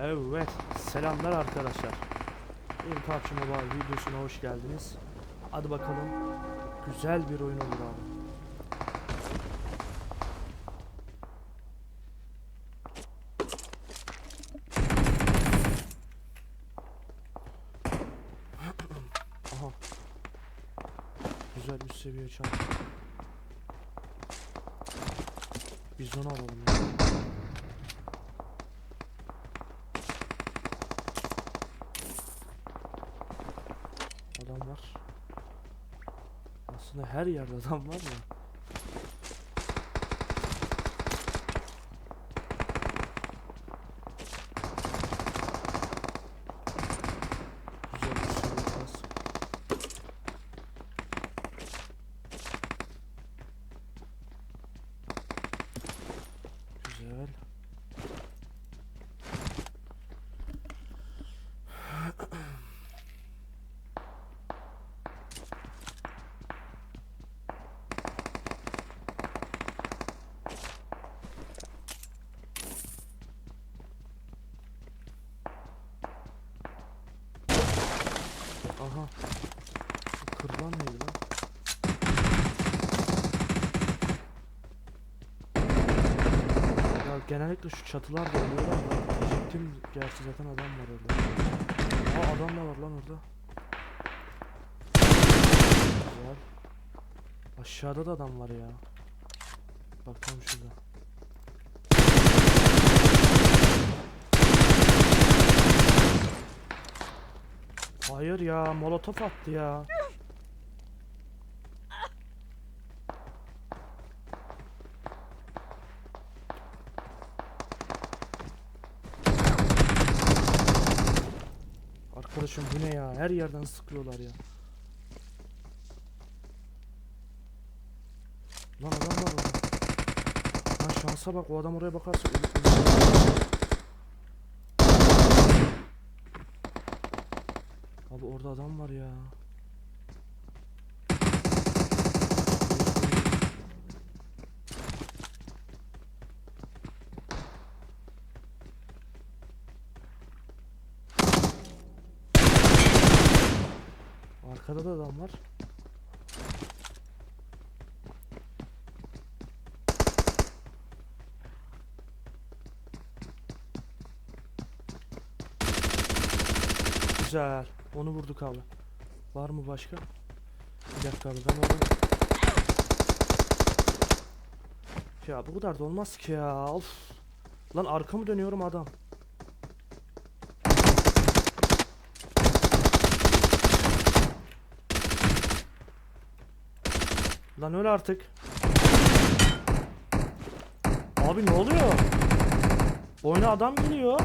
Evet, selamlar arkadaşlar. Bir PUBG Mobile videosuna hoş geldiniz. Hadi bakalım, güzel bir oyun olur abi. Aha. Güzel bir seviye çarp. Biz onu alalım ya. Adam var. Aslında her yerde adam var ya. Güzel bir suikast. Güzel. Aha. Bu neydi lan? Ya genellikle şu çatılar da oluyor ama diyecektim gerçi zaten adam var orada. Aa adam da var lan orada. Güzel. Aşağıda da adam var ya. Bak tam şurada. Hayır ya molotof attı ya. Arkadaşım bu ne ya? Her yerden sıkıyorlar ya. Lan adam var orada. Lan şansa bak o adam oraya bakarsa Abi orada adam var ya. Arkada da adam var. Güzel. Onu vurduk abi. Var mı başka? Bir dakika abi ben onu... Ya bu kadar da olmaz ki ya. Of. Lan arkamı dönüyorum adam. Lan öl artık. Abi ne oluyor? Oyuna adam geliyor.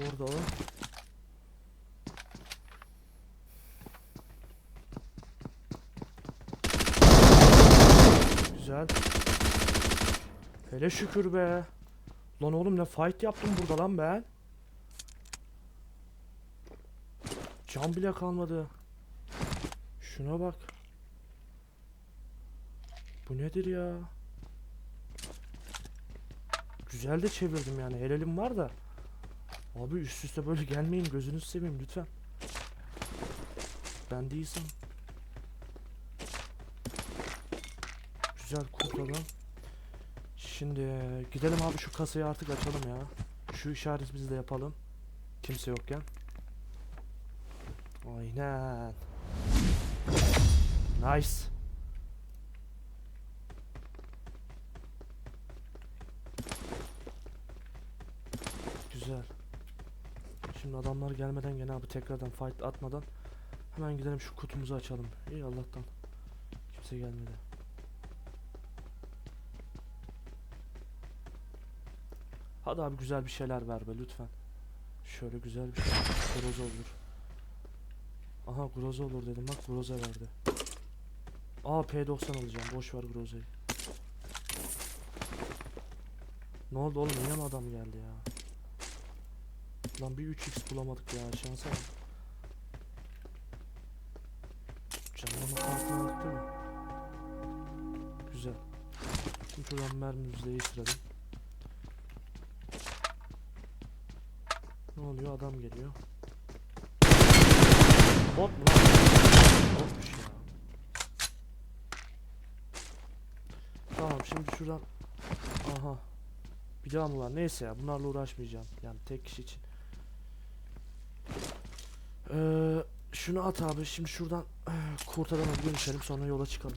Orada o. Güzel. Hele şükür be. Lan oğlum ne fight yaptım burada lan ben. Can bile kalmadı. Şuna bak. Bu nedir ya? Güzel de çevirdim yani. Helalim var da. Abi üst üste böyle gelmeyin gözünüzü seveyim lütfen. Ben değilsem. Güzel kurtulalım. Şimdi gidelim abi şu kasayı artık açalım ya. Şu işaretimizi de yapalım. Kimse yokken. Aynen. Nice. Güzel. Şimdi adamlar gelmeden gene abi tekrardan fight atmadan hemen gidelim şu kutumuzu açalım. İyi Allah'tan. Kimse gelmedi. Hadi abi güzel bir şeyler ver be lütfen. Şöyle güzel bir şey. Groza olur. Aha groza olur dedim bak groza verdi. Aa P90 alacağım. Boş ver grozayı. Ne oldu oğlum yine mi adam geldi ya? Lan bir 3x bulamadık ya şansa bak. Canlama kartını değil mi? Güzel. Şimdi şuradan mermimizi değiştirelim. Ne oluyor? Adam geliyor. Bot mu lan? Botmuş ya. Tamam şimdi şuradan Aha. Bir daha mı var? Neyse ya bunlarla uğraşmayacağım. Yani tek kişi için. Ee, şunu at abi. Şimdi şuradan eh, kurt adama bir dönüşelim sonra yola çıkalım.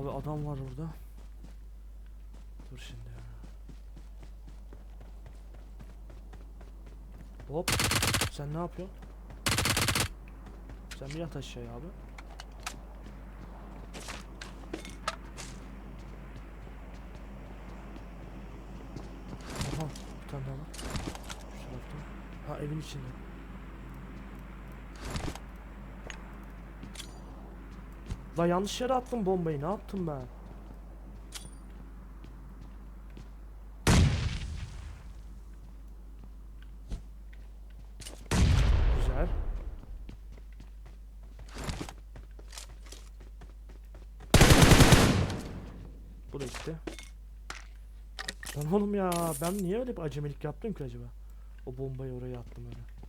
Abi adam var orada. Dur şimdi. Hop. Sen ne yapıyorsun? Sen bir yat aşağıya abi. Aha bir tane daha var. Şu tarafta. Ha evin içinde. La yanlış yere attım bombayı. Ne yaptım ben? Güzel. Bu da gitti. Lan oğlum ya ben niye öyle bir acemilik yaptım ki acaba? O bombayı oraya attım öyle.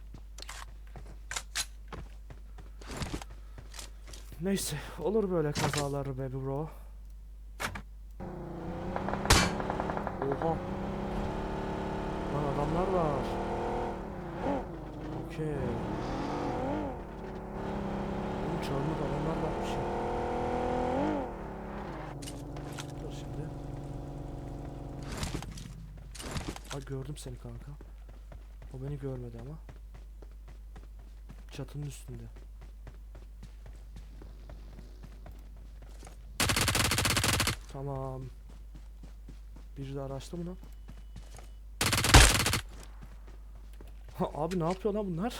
Neyse olur böyle kazalar be bro. Oha. Lan adamlar var. Okey. Oğlum çağırmadı adamlar varmış ya. Dur şimdi. Ha gördüm seni kanka. O beni görmedi ama. Çatının üstünde. Tamam. Biri de araçta mı lan? Ha, abi ne yapıyor lan bunlar?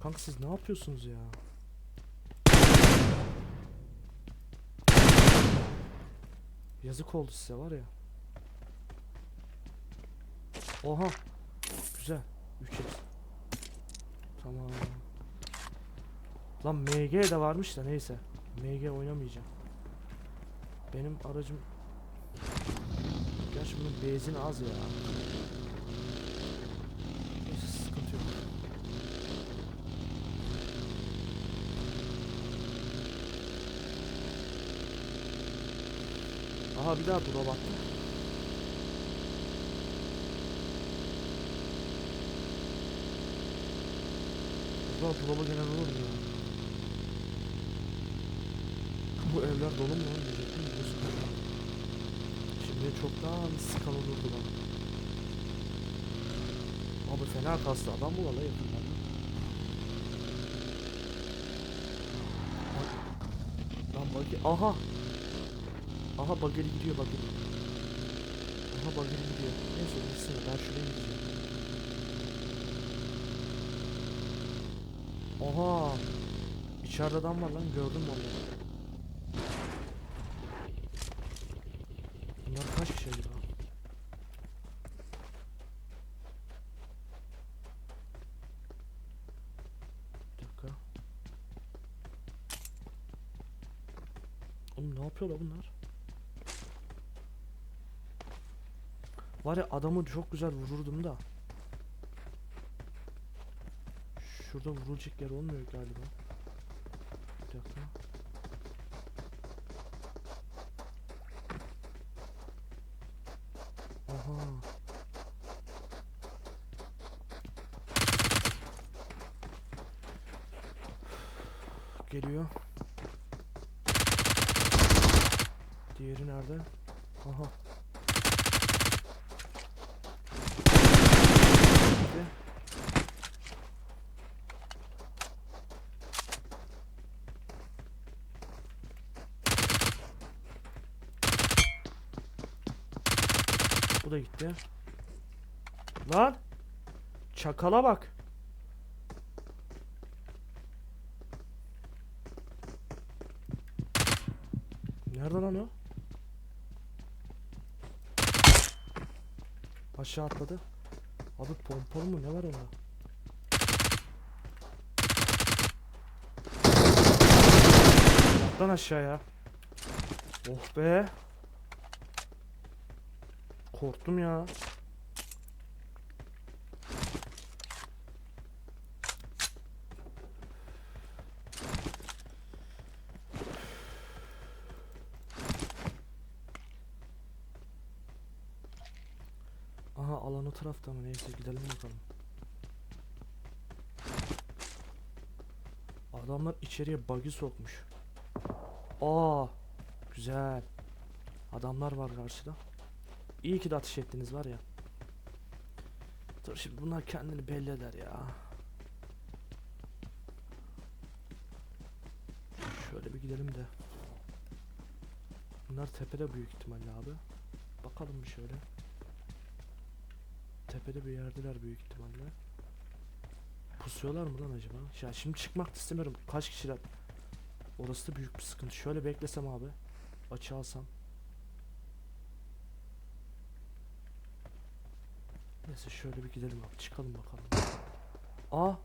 Kanka siz ne yapıyorsunuz ya? Yazık oldu size var ya. Oha. Güzel. 3x. Tamam. Lan MG de varmış da neyse. MG oynamayacağım. Benim aracım Gerçi bunun benzin az ya. Neyse sıkıntı yok. Aha bir daha dura baktım. Ulan dolaba gelen olur mu ya? Bu evler dolu mu lan? Diyecektim gözükmüyor. Şimdi çoktan sıkan olurdu bana. Abi fena kastı adam bu valla yakınlarda. Lan bagi aha. Aha bageli gidiyor bageli. Aha bageli gidiyor. Neyse gitsin ben şuraya gideceğim. Oha. İçeride adam var lan gördüm vallahi. Bunlar kaç kişi acaba? Bir dakika. Oğlum ne yapıyorlar bunlar? Var ya adamı çok güzel vururdum da. Şurada vurulacak yer olmuyor galiba. Bir dakika. Aha. Geliyor. Diğeri nerede? Aha. Bu da gitti. Lan. Çakala bak. Nerede lan o? Aşağı atladı. Abi pompalı mı ne var onda? Yat lan aşağıya. Oh be. Korktum ya. Aha alan o tarafta mı? Neyse gidelim bakalım. Adamlar içeriye bug'i sokmuş. Aa, güzel. Adamlar var karşıda. İyi ki de ateş ettiniz var ya. Dur şimdi bunlar kendini belli eder ya. Şöyle bir gidelim de. Bunlar tepede büyük ihtimalle abi. Bakalım bir şöyle. Tepede bir yerdeler büyük ihtimalle. Pusuyorlar mı lan acaba? Ya şimdi çıkmak istemiyorum. Kaç kişiler? Orası da büyük bir sıkıntı. Şöyle beklesem abi. Açı alsam. Neyse şöyle bir gidelim abi. Çıkalım bakalım. Aa!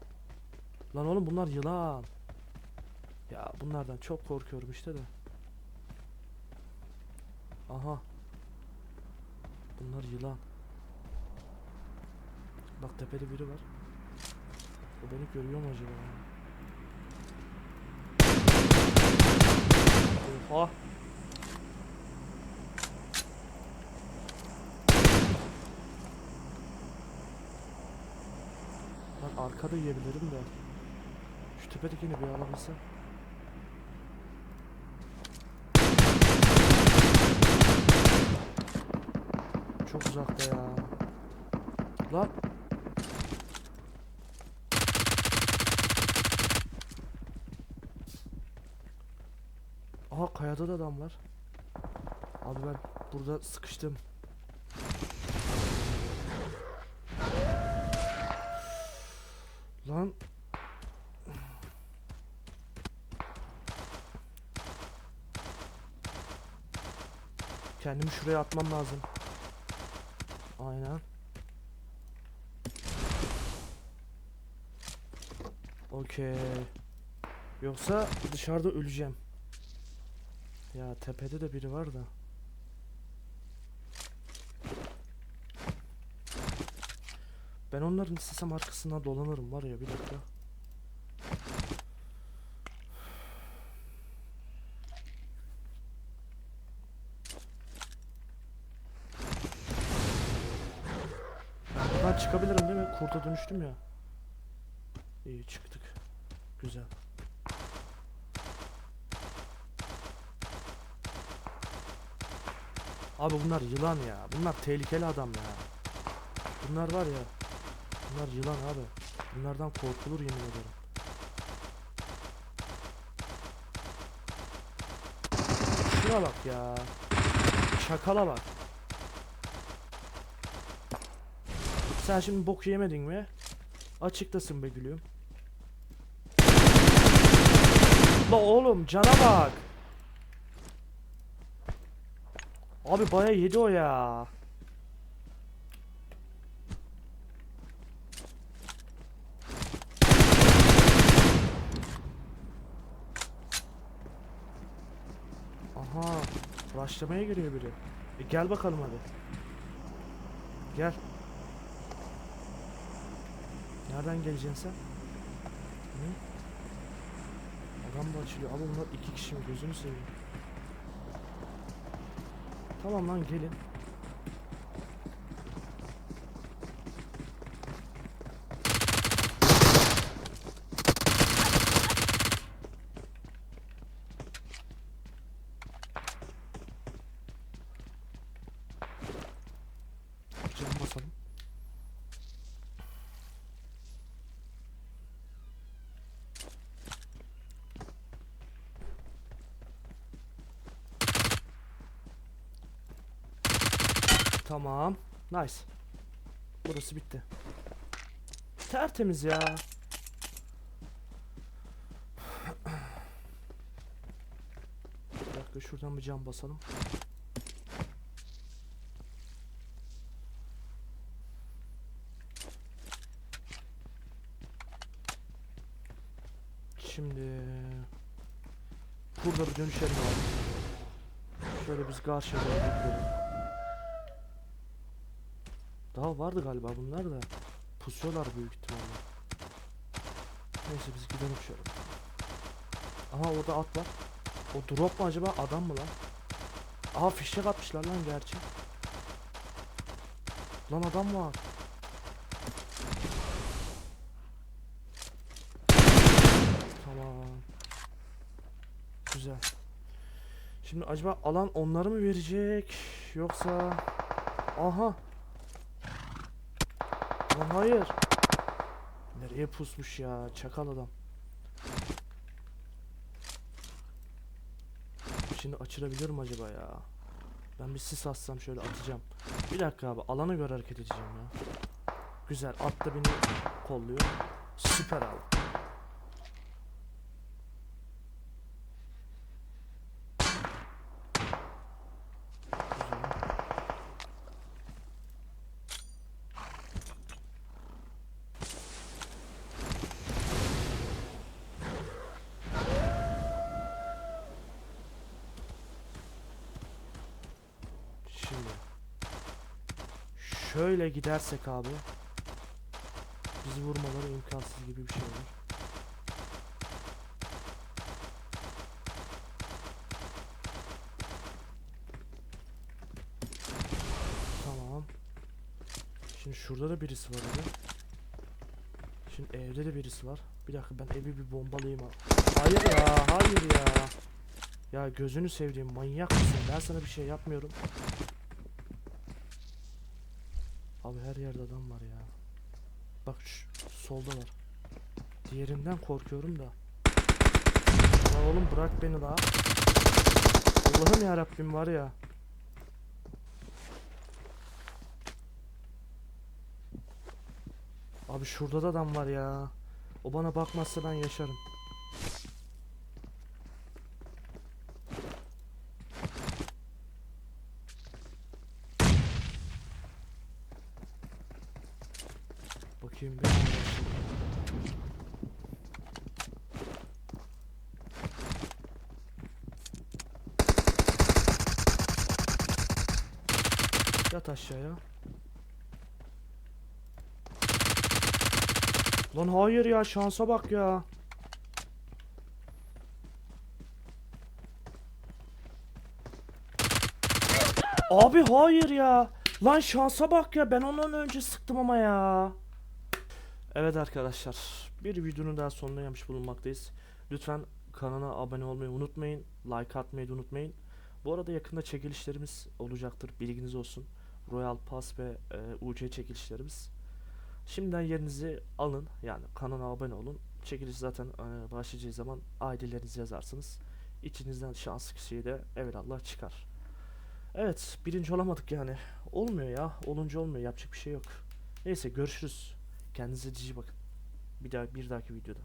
Lan oğlum bunlar yılan. Ya bunlardan çok korkuyorum işte de. Aha. Bunlar yılan. Bak tepede biri var. O beni görüyor mu acaba? Oha. Lan arkada yiyebilirim de. Şu tepedekini bir alabilsem. Çok uzakta ya. Lan. Aha kayada da adam var. Abi ben burada sıkıştım. Lan. Kendimi şuraya atmam lazım. Aynen. Okey. Yoksa dışarıda öleceğim. Ya tepede de biri var da. Ben onların istesem arkasından dolanırım var ya bir dakika. Ben buradan Kurta dönüştüm ya. İyi çıktık. Güzel. Abi bunlar yılan ya. Bunlar tehlikeli adam ya. Bunlar var ya. Bunlar yılan abi. Bunlardan korkulur yemin ederim. Şuna bak ya. Çakala bak. Sen şimdi bok yemedin mi? Açıktasın be gülüm. La oğlum cana bak. Abi baya yedi o ya. Aha, rushlamaya giriyor biri. E gel bakalım hadi. Gel. Nereden geleceksin sen? Hı? Adam mı açılıyor? Abi bunlar iki kişi mi? Gözünü seveyim. Tamam lan gelin. Cam basalım. Tamam. Nice. Burası bitti. Tertemiz ya. Bir dakika şuradan bir cam basalım. Şimdi burada bir dönüşelim abi. Şöyle biz karşıya gidelim. Daha vardı galiba bunlar da. Pusuyorlar büyük ihtimalle. Neyse biz gidelim şöyle. Aha orada at var. O drop mu acaba adam mı lan? Aha fişek atmışlar lan gerçi. Lan adam var. Tamam. Güzel. Şimdi acaba alan onları mı verecek yoksa aha Lan hayır. Nereye pusmuş ya? Çakal adam. Şimdi açılabilir mi acaba ya? Ben bir sis atsam şöyle atacağım. Bir dakika abi alana göre hareket edeceğim ya. Güzel at da beni kolluyor. Süper abi Güzel. Şimdi şöyle gidersek abi bizi vurmaları imkansız gibi bir şey olur. Tamam. Şimdi şurada da birisi var abi. Şimdi evde de birisi var. Bir dakika ben evi bir bombalayayım abi. Hayır ya, hayır ya. Ya gözünü sevdiğim manyak mısın? Ben sana bir şey yapmıyorum. Abi her yerde adam var ya. Bak şu soldalar. Diğerinden korkuyorum da. Ya oğlum bırak beni la. Allah'ım ya Rabbim var ya. Abi şurada da adam var ya. O bana bakmazsa ben yaşarım. Bakayım bir. Yat aşağıya. Lan hayır ya şansa bak ya. Abi hayır ya. Lan şansa bak ya ben ondan önce sıktım ama ya. Evet arkadaşlar bir videonun daha sonuna gelmiş bulunmaktayız. Lütfen kanala abone olmayı unutmayın. Like atmayı da unutmayın. Bu arada yakında çekilişlerimiz olacaktır. Bilginiz olsun. Royal Pass ve e, UC çekilişlerimiz. Şimdiden yerinizi alın. Yani kanala abone olun. Çekiliş zaten e, başlayacağı zaman ailelerinizi yazarsınız. İçinizden şanslı kişiyi de evvelallah çıkar. Evet birinci olamadık yani. Olmuyor ya. Olunca olmuyor. Yapacak bir şey yok. Neyse görüşürüz. Kendinize cici bakın. Bir daha bir dahaki videoda.